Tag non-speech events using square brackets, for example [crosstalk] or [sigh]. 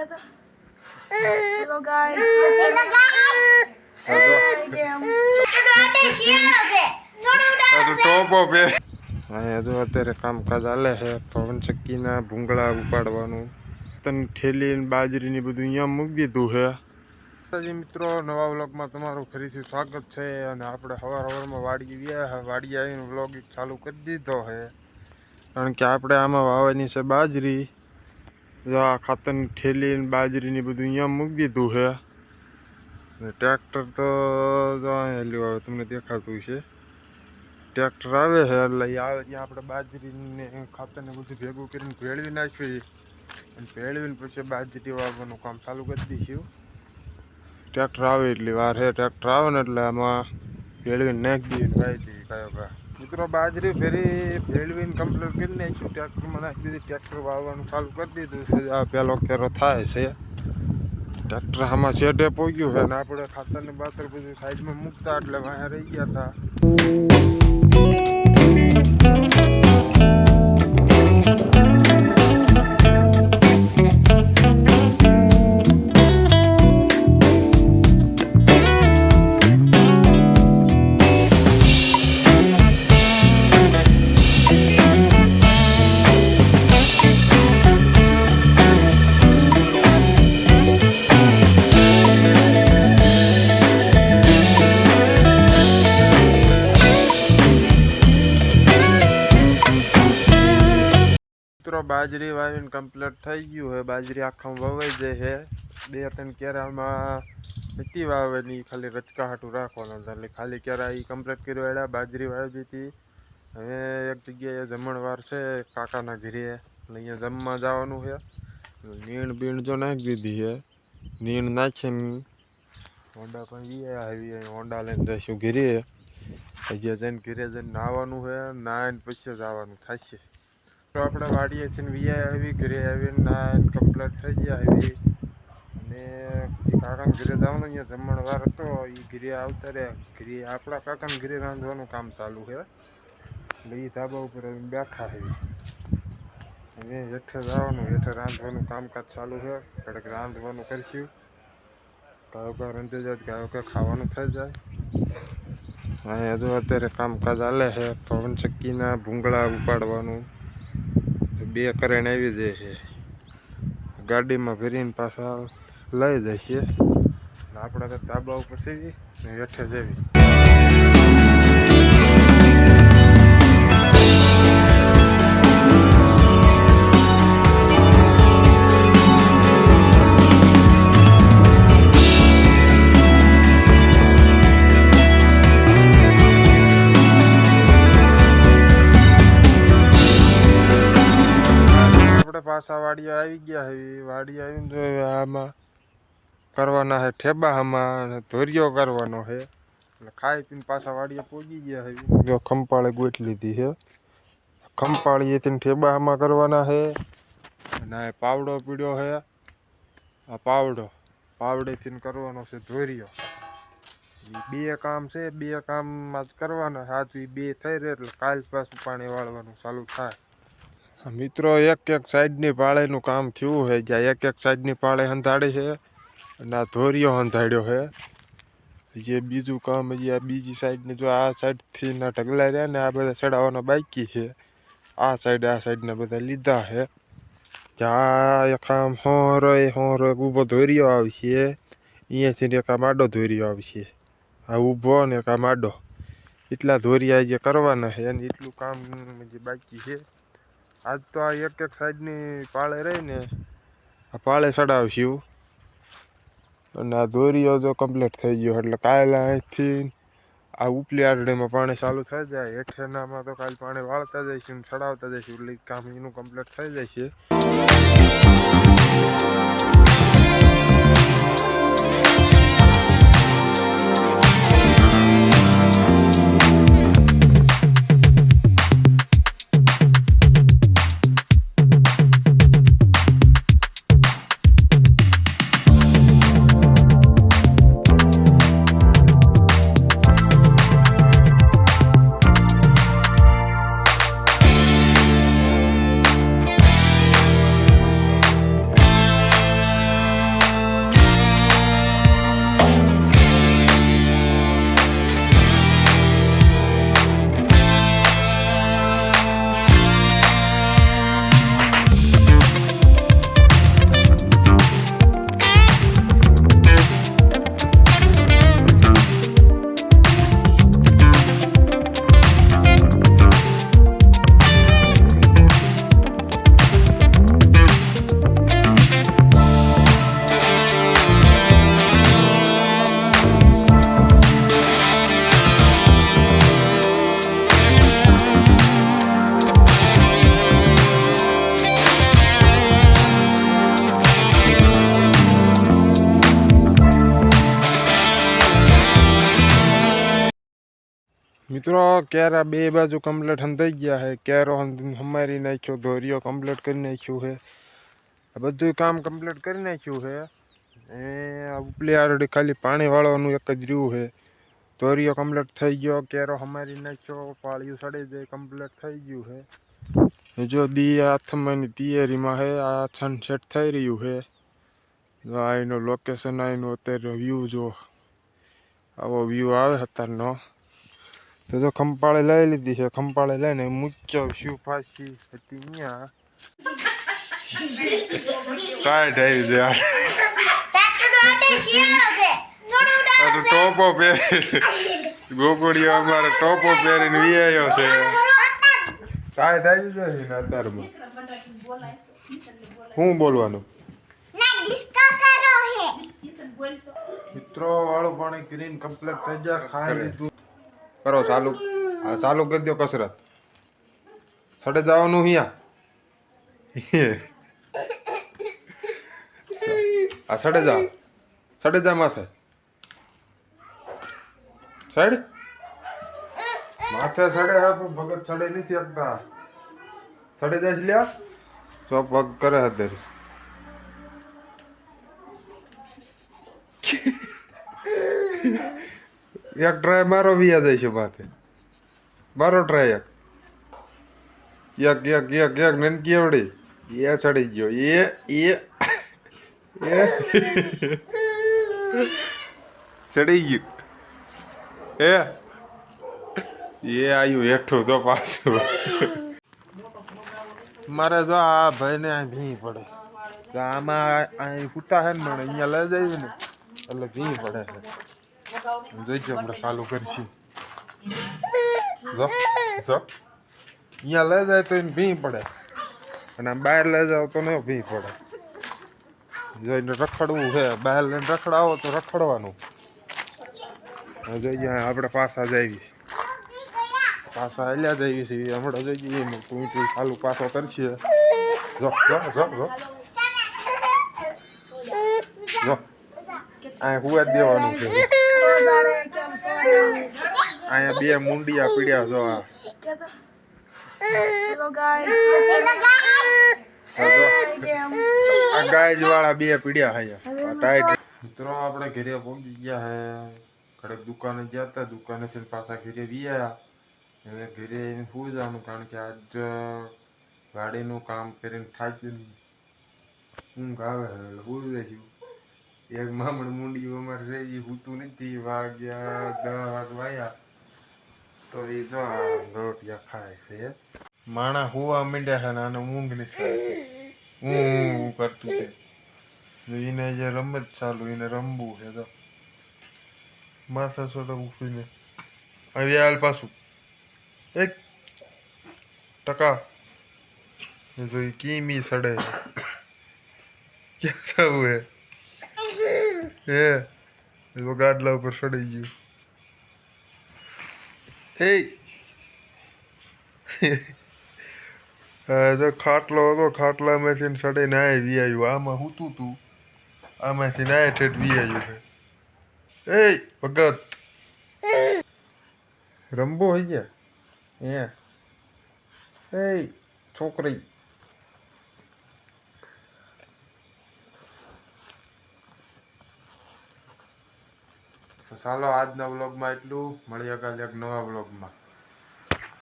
કહેતો hello guys એટલે guys ટોપો પે અહીંયા જો અત્યારે કામકાજ હાલે છે પવન ચક્કીના ભૂંગળા ઉપાડવાનું તને ઠેલી ને બાજરીની બધું અહીંયા મૂકી દીધું છે માતાજી મિત્રો નવા વ્લોગમાં તમારું ફરીથી સ્વાગત છે અને આપણે સવાર સવારમાં વાડી ગયા વાડી આવીને વ્લોગ ચાલુ કરી દીધો છે કારણ કે આપણે આમાં વાવવાની છે બાજરી આ ખાતરની ઠેલી ને બાજરીની બધું અહીંયા મૂકી દીધું છે. અને ટ્રેક્ટર તો જો આવે તમને દેખાતું છે ટ્રેક્ટર આવે છે, એટલે આવે ત્યાં આપણે બાજરીને ખાતરને બધું ભેગું કરીને ભેળવી નાખીએ. અને ભેળવીને પછી બાજરી વાવવાનું કામ ચાલુ કરી દઈશું. ટ્રેક્ટર આવે એટલી વાર છે, ટ્રેક્ટર આવે ને એટલે આમાં ભેળવીને નાખી દઈએ ને વાવી દઈએ કયો કા મિત્રો બાજરી ફેરી ભેળવીને કમ્પ્લીટ કરી નાખ્યું. ટ્રેક્ટરમાં નાખી દીધી ટ્રેક્ટર વાવવાનું ચાલુ કરી દીધું છે. આ પહેલો કેરો થાય છે. ટ્રેક્ટર આમાં છેટે પહોંચ્યું છે. ને આપણે ખાતરને બાતર બધું સાઈડમાં મૂકતા એટલે વાયા રહી ગયા હતા. બાજરી વાવીને કમ્પ્લીટ થઈ ગયું છે બાજરી આખામાં વવાઈ જાય છે બે ત્રણ કેરામાં હતી વાવેલી ખાલી રચકા હાટું રાખવાના એટલે ખાલી કેરા એ કમ્પ્લીટ કરી વાળ્યા બાજરી વાવી હતી. હવે એક જગ્યાએ જમણવાર છે કાકાના ઘરે. એટલે અહીંયા જમવા જવાનું છે નીણ બીણ જો નાખી દીધી છે નીણ નાખીને હોન્ડા પણ વી આવી હોન્ડા લઈને જઈશું ઘરે. હજી જઈને ઘરે જઈને નાહવાનું છે નાહીને પછી જ આવવાનું થશે. તો આપણે વાડીએ છે ને વીઆઈ આવી, ઘરે આવીને ના કમ્પ્લીટ થઈ ગયા, આવી. અને કાકાને ઘરે જવાનું અહીંયા જમણ વાર હતો, એ ઘરે આવતા રહ્યા. ઘરે આપણા કાકાને ઘરે રાંધવાનું કામ ચાલુ છે. એટલે એ ધાબા ઉપર આવીને બેઠા છે. અને હેઠે જવાનું, હેઠે રાંધવાનું કામકાજ ચાલુ છે. કડક રાંધવાનું કરશું. ગાયો ગા રંધી જાય ગાયો ગા ખાવાનું થઈ જાય. અહીંયા જો અત્યારે કામકાજ હાલે છે પવન ચક્કીના ભૂંગળા ઉપાડવાનું. બે કરેણ આવી જાય છે. ગાડીમાં ફેરીને પાછા લઈ જાય છે. આપણે તો તાબા ઉપર સીવી ને હેઠે જવી પાછા વાડિયા આવી ગયા હવે વાડિયા આવીને જો આમાં કરવાના છે ઠેબા આમાં ધોરિયો કરવાનો છે એટલે ખાઈ પીને પાછા વાડિયા પહોંચી ગયા હવે જો ખંપાળે ગોઠ લીધી છે ખંપાળીએ તેને ઠેબા આમાં કરવાના છે અને પાવડો પીડ્યો છે આ પાવડો, પાવડેથી કરવાનો છે ધોરિયો બે કામ છે, બે કામમાં જ કરવાના હાથ બે થઈ રહે એટલે કાલ પાછું પાણી વાળવાનું ચાલુ થાય. મિત્રો એક એક સાઈડની પાળેનું કામ થયું છે જ્યાં એક એક સાઈડની પાળે હંધાડી છે અને આ ધોરિયો હંધાડ્યો છે જે બીજું કામ હજી આ બીજી સાઈડની જો આ સાઈડથી ના ઢગલા રહ્યા ને આ બધા ચડાવવાના બાકી છે આ સાઈડ, આ સાઈડના બધા લીધા છે જ્યાં એક આમ હોરો હોરો ઊભો ધોરિયો આવશે. અહીંયાથી એક આ માડો ધોરિયો આવશે. આ ઊભો ને એક આ માડો એટલા ધોરિયા જે કરવાના છે અને એટલું કામ જે બાકી છે આજ તો આ એક એક સાઈડની પાળે રહીને આ પાળે ચડાવશું. અને આ દોરીઓ જો કમ્પ્લીટ થઈ ગયો એટલે કાલે અહીંથી આ ઉપલી આરડીમાં પાણી ચાલુ થઈ જાય. હેઠેનામાં તો કાલે પાણી વાળતા જઈશું ને ચડાવતા જઈશું. એટલે કામ એનું કમ્પ્લીટ થઈ જાય છે. મિત્રો કેરા બે બાજુ કમ્પ્લીટ થઈ ગયા છે કેરો હમારી નાખ્યો, ધોરીઓ કમ્પ્લીટ કરી નાખ્યું છે બધું કામ કમ્પ્લીટ કરી નાખ્યું છે એ ઉપલી આરડી ખાલી પાણી વાળવાનું એક જ રહ્યું છે ધોરીઓ કમ્પ્લીટ થઈ ગયો કેરો હમારી નાખ્યો, પાળિયું સડી જાય કમ્પ્લીટ થઈ ગયું છે જો દી આથમાની તૈયારીમાં છે આ સનસેટ થઈ રહ્યું છે આ એનું લોકેશન આ એનું અત્યારે વ્યૂ જો. આવો વ્યૂ આવે અત્યારનો તો તો ખંપાળે લઈ લીધી છે. ખંપાળે લઈને મૂક્યો. શિવ ફાંસી હતી અહીંયા ટાઈટ આવી છે યાર. ટોપો પહેરી ગોગોડીઓ અમારે ટોપો પહેરીને વિયાયો છે. ટાઈટ આવી છે ને શું બોલવાનું? મિત્રો, વાળું પાણી કરીને કમ્પ્લેટ થઈ જાય ખાઈ લીધું. કરો, ચાલુ. હા, ચાલુ કરી દો કસરત. સડે જવાનું અહીંયા આ સડે જા સડે જા માથે. સડ. માથે સડે, હે, પણ ભગત સડે નથી આપતા સડે જાય લ્યા? તો પગ કરે હદર્શ એક ટ્રાય મારો વિયા જાય છે માથે. મારો ટ્રાય એક. એક એક એક એક નનકી આવડી એ ચડી ગયો. એ એ એ. ચડી ગયું. એ. એ આવ્યું હેઠું તો પાછું. મારે જો આ ભાઈને આ ભી પડે. આમાં અહીં કૂટા છે ને મને અહીંયા લઈ જાય ને, એટલે ભી પડે છે જોઈજો હમણાં ચાલુ કરીશું જો જો અહીંયા લઈ જાય તો એને ભી પડે અને બહાર લઈ જાઓ તો ન ભી પડે જોઈને રખડવું છે બહાર લઈને રખડાવો તો રખડવાનું જોઈએ આપણે પાછા જઈએ પાછા હાલ્યા જઈએ છીએ હમણાં જોઈએ તું ચાલુ પાછો કરશે જો જો જો જો જો આ હુવા દેવાનું છે અહીંયા બે મુંડિયા પીડ્યા જો આ. હેલો ગાઈસ આ વાળા બે પીડ્યા અહીંયા. ટાઈટ મિત્રો આપણે ઘરે પહોંચી ગયા હે. કડક દુકાને ગયા હતા. દુકાનેથી પાછા ઘરે વિયા હવે ઘરે જવાનું કારણ કે આજ ગાડીનું કામ કરીને થાકી ઊંઘ આવે એટલે જઈશું એક મામણ મુંડી અમારે રહી હોતું નથી, વાગ્યા દસ વાગ્યા. તો એ જો રોટિયા ખાય છે માણા હુવા માંડ્યા છે ને આને ઊંઘ નથી ઊંઘ કરતું છે. એને જે રમત ચાલુ એને રમવું છે, તો માથા સોટા ઉઠીને હવે હાલ પાછું. એક ટકા. એ જો એ કીમી સડે છે. ક્યાં જવું હે? એ તો ગાડલા ઉપર સડી ગયું. એ [laughs] જો ખાટલો હતો ખાટલામાંથી સડે નાય વી આવ્યું આમાં હું તું. તું આમાંથી નાય ઠેઠ વી આવ્યું છે. એ ભગત. રંબો હોય ગયા. એ છોકરી. ચાલો આજના વ્લોગમાં એટલું. મળીએ કાલે એક નવા વ્લોગમાં.